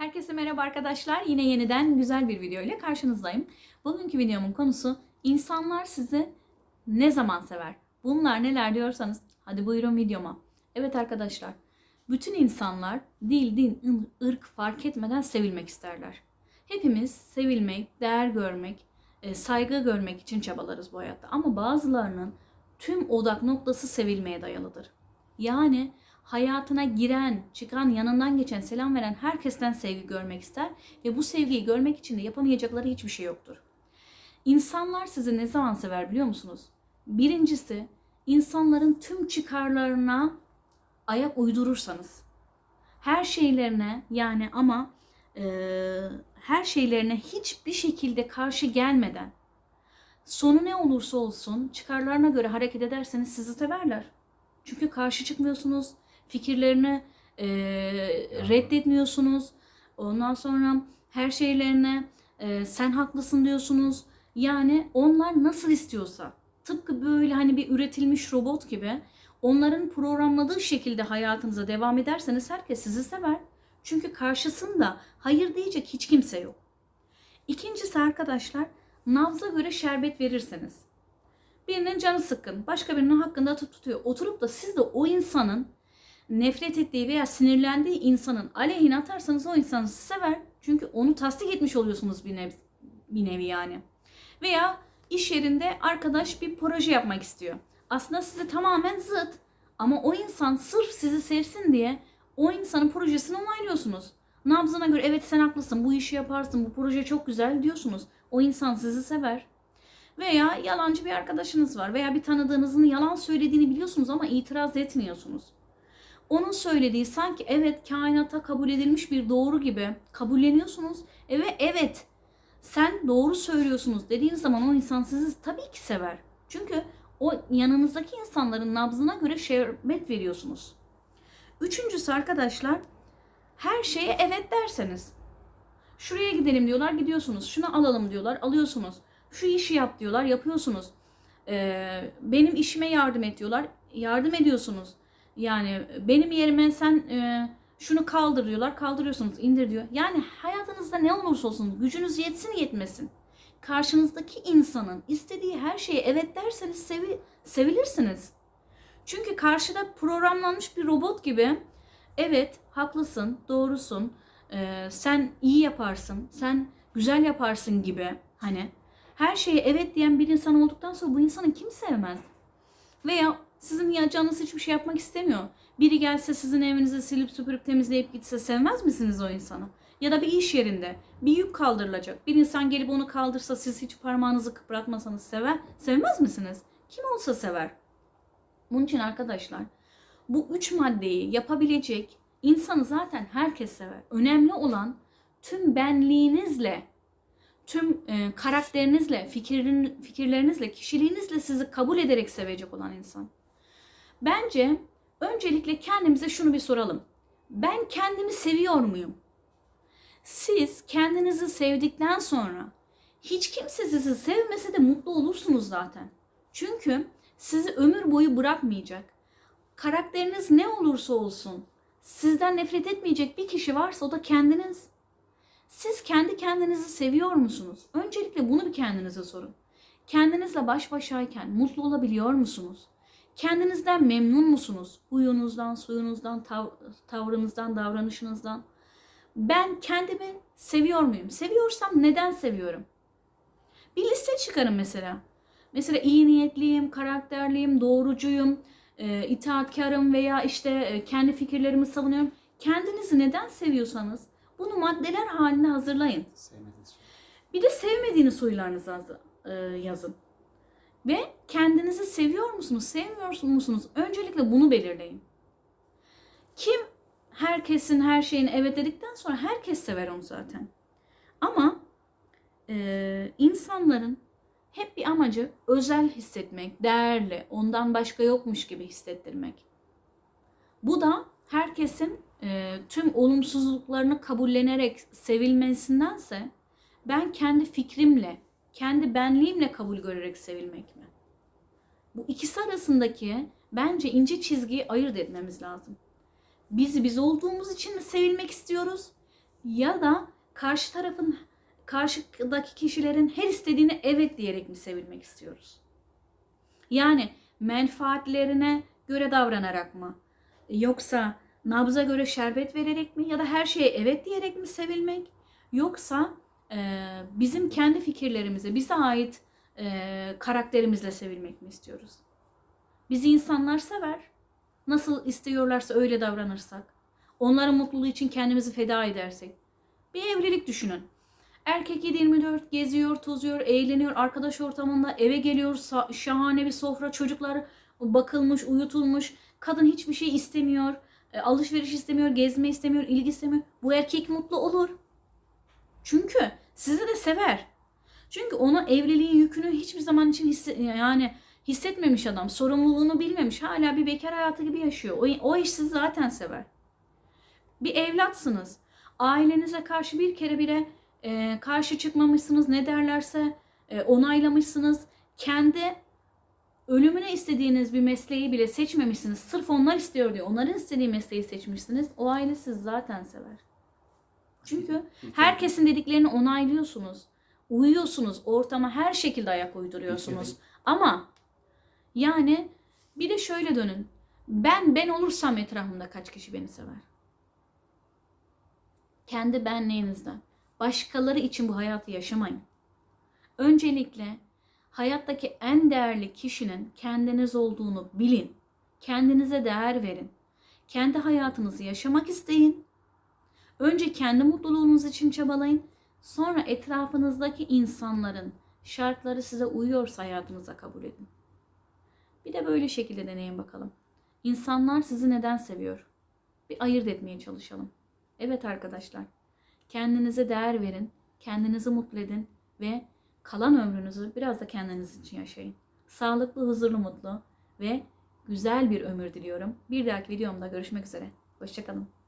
Herkese merhaba arkadaşlar. Yine yeniden güzel bir video ile karşınızdayım. Bugünkü videomun konusu insanlar sizi ne zaman sever? Bunlar neler diyorsanız hadi buyurun videoma. Evet arkadaşlar. Bütün insanlar dil, din, ırk fark etmeden sevilmek isterler. Hepimiz sevilmek, değer görmek, e, saygı görmek için çabalarız bu hayatta. Ama bazılarının tüm odak noktası sevilmeye dayalıdır. Yani hayatına giren, çıkan, yanından geçen, selam veren herkesten sevgi görmek ister ve bu sevgiyi görmek için de yapamayacakları hiçbir şey yoktur. İnsanlar sizi ne zaman sever biliyor musunuz? Birincisi, insanların tüm çıkarlarına ayak uydurursanız. Her şeylerine yani ama eee, her şeylerine hiçbir şekilde karşı gelmeden sonu ne olursa olsun çıkarlarına göre hareket ederseniz sizi severler. Çünkü karşı çıkmıyorsunuz, fikirlerini e, reddetmiyorsunuz. Ondan sonra her şeylerine e, sen haklısın diyorsunuz. Yani onlar nasıl istiyorsa, tıpkı böyle hani bir üretilmiş robot gibi onların programladığı şekilde hayatınıza devam ederseniz herkes sizi sever. Çünkü karşısında hayır diyecek hiç kimse yok. İkincisi arkadaşlar, nabza göre şerbet verirseniz. Birinin canı sıkkın, başka birinin hakkında tut tutuyor. Oturup da siz de o insanın nefret ettiği veya sinirlendiği insanın aleyhine atarsanız o insan sizi sever. Çünkü onu tasdik etmiş oluyorsunuz bir nevi, bir nevi yani. Veya iş yerinde arkadaş bir proje yapmak istiyor. Aslında size tamamen zıt. Ama o insan sırf sizi sevsin diye o insanın projesini onaylıyorsunuz. Nabzına göre evet sen haklısın bu işi yaparsın bu proje çok güzel diyorsunuz. O insan sizi sever. Veya yalancı bir arkadaşınız var veya bir tanıdığınızın yalan söylediğini biliyorsunuz ama itiraz etmiyorsunuz. Onun söylediği sanki evet kainata kabul edilmiş bir doğru gibi kabulleniyorsunuz. E ve evet sen doğru söylüyorsunuz dediğiniz zaman o insan sizi tabii ki sever. Çünkü o yanınızdaki insanların nabzına göre şerbet veriyorsunuz. Üçüncüsü arkadaşlar her şeye evet derseniz. Şuraya gidelim diyorlar gidiyorsunuz. Şunu alalım diyorlar alıyorsunuz. Şu işi yap diyorlar yapıyorsunuz. Ee, benim işime yardım et diyorlar yardım ediyorsunuz. Yani benim yerime sen e, şunu kaldır diyorlar kaldırıyorsunuz indir diyor. Yani hayatınızda ne olursa olsun gücünüz yetsin yetmesin. Karşınızdaki insanın istediği her şeye evet derseniz sevi, sevilirsiniz. Çünkü karşıda programlanmış bir robot gibi evet haklısın, doğrusun, e, sen iyi yaparsın, sen güzel yaparsın gibi hani her şeye evet diyen bir insan olduktan sonra bu insanı kim sevmez? Veya sizin ya canınız hiçbir şey yapmak istemiyor. Biri gelse sizin evinizi silip süpürüp temizleyip gitse sevmez misiniz o insanı? Ya da bir iş yerinde bir yük kaldırılacak. Bir insan gelip onu kaldırsa siz hiç parmağınızı kıpırdatmasanız sever, sevmez misiniz? Kim olsa sever. Bunun için arkadaşlar bu üç maddeyi yapabilecek insanı zaten herkes sever. Önemli olan tüm benliğinizle, tüm e, karakterinizle, fikrin, fikirlerinizle, kişiliğinizle sizi kabul ederek sevecek olan insan. Bence öncelikle kendimize şunu bir soralım. Ben kendimi seviyor muyum? Siz kendinizi sevdikten sonra hiç kimse sizi sevmese de mutlu olursunuz zaten. Çünkü sizi ömür boyu bırakmayacak. Karakteriniz ne olursa olsun sizden nefret etmeyecek bir kişi varsa o da kendiniz. Siz kendi kendinizi seviyor musunuz? Öncelikle bunu bir kendinize sorun. Kendinizle baş başayken mutlu olabiliyor musunuz? Kendinizden memnun musunuz? Huyunuzdan, suyunuzdan, tav- tavrınızdan, davranışınızdan. Ben kendimi seviyor muyum? Seviyorsam neden seviyorum? Bir liste çıkarın mesela. Mesela iyi niyetliyim, karakterliyim, doğrucuyum, e, itaatkarım veya işte e, kendi fikirlerimi savunuyorum. Kendinizi neden seviyorsanız bunu maddeler haline hazırlayın. Sevmediğiniz şey. Bir de sevmediğiniz huylarınızı e, yazın. Ve kendinizi seviyor musunuz, sevmiyor musunuz? Öncelikle bunu belirleyin. Kim herkesin her şeyini evet dedikten sonra herkes sever onu zaten. Ama e, insanların hep bir amacı özel hissetmek, değerli, ondan başka yokmuş gibi hissettirmek. Bu da herkesin e, tüm olumsuzluklarını kabullenerek sevilmesindense ben kendi fikrimle, kendi benliğimle kabul görerek sevilmek mi? Bu ikisi arasındaki bence ince çizgiyi ayırt etmemiz lazım. Biz biz olduğumuz için mi sevilmek istiyoruz? ya da karşı tarafın karşıdaki kişilerin her istediğine evet diyerek mi sevilmek istiyoruz? Yani menfaatlerine göre davranarak mı? Yoksa nabza göre şerbet vererek mi? Ya da her şeye evet diyerek mi sevilmek? Yoksa e, bizim kendi fikirlerimize, bize ait e, karakterimizle sevilmek mi istiyoruz? Bizi insanlar sever. Nasıl istiyorlarsa öyle davranırsak. Onların mutluluğu için kendimizi feda edersek. Bir evlilik düşünün. Erkek 7-24 geziyor, tozuyor, eğleniyor, arkadaş ortamında eve geliyor, şahane bir sofra, çocuklar bakılmış, uyutulmuş. Kadın hiçbir şey istemiyor, e, alışveriş istemiyor, gezme istemiyor, ilgi istemiyor. Bu erkek mutlu olur. Çünkü sizi de sever. Çünkü ona evliliğin yükünü hiçbir zaman için hisse- yani hissetmemiş adam. Sorumluluğunu bilmemiş. Hala bir bekar hayatı gibi yaşıyor. O, o iş sizi zaten sever. Bir evlatsınız. Ailenize karşı bir kere bile e, karşı çıkmamışsınız. Ne derlerse e, onaylamışsınız. Kendi ölümüne istediğiniz bir mesleği bile seçmemişsiniz. Sırf onlar istiyor diye. Onların istediği mesleği seçmişsiniz. O aile sizi zaten sever. Çünkü herkesin dediklerini onaylıyorsunuz. Uyuyorsunuz. Ortama her şekilde ayak uyduruyorsunuz. Ama yani bir de şöyle dönün. Ben ben olursam etrafımda kaç kişi beni sever? Kendi benliğinizden. Başkaları için bu hayatı yaşamayın. Öncelikle hayattaki en değerli kişinin kendiniz olduğunu bilin. Kendinize değer verin. Kendi hayatınızı yaşamak isteyin. Önce kendi mutluluğunuz için çabalayın. Sonra etrafınızdaki insanların şartları size uyuyorsa hayatınıza kabul edin. Bir de böyle şekilde deneyin bakalım. İnsanlar sizi neden seviyor? Bir ayırt etmeye çalışalım. Evet arkadaşlar. Kendinize değer verin. Kendinizi mutlu edin ve kalan ömrünüzü biraz da kendiniz için yaşayın. Sağlıklı, huzurlu, mutlu ve güzel bir ömür diliyorum. Bir dahaki videomda görüşmek üzere. Hoşçakalın.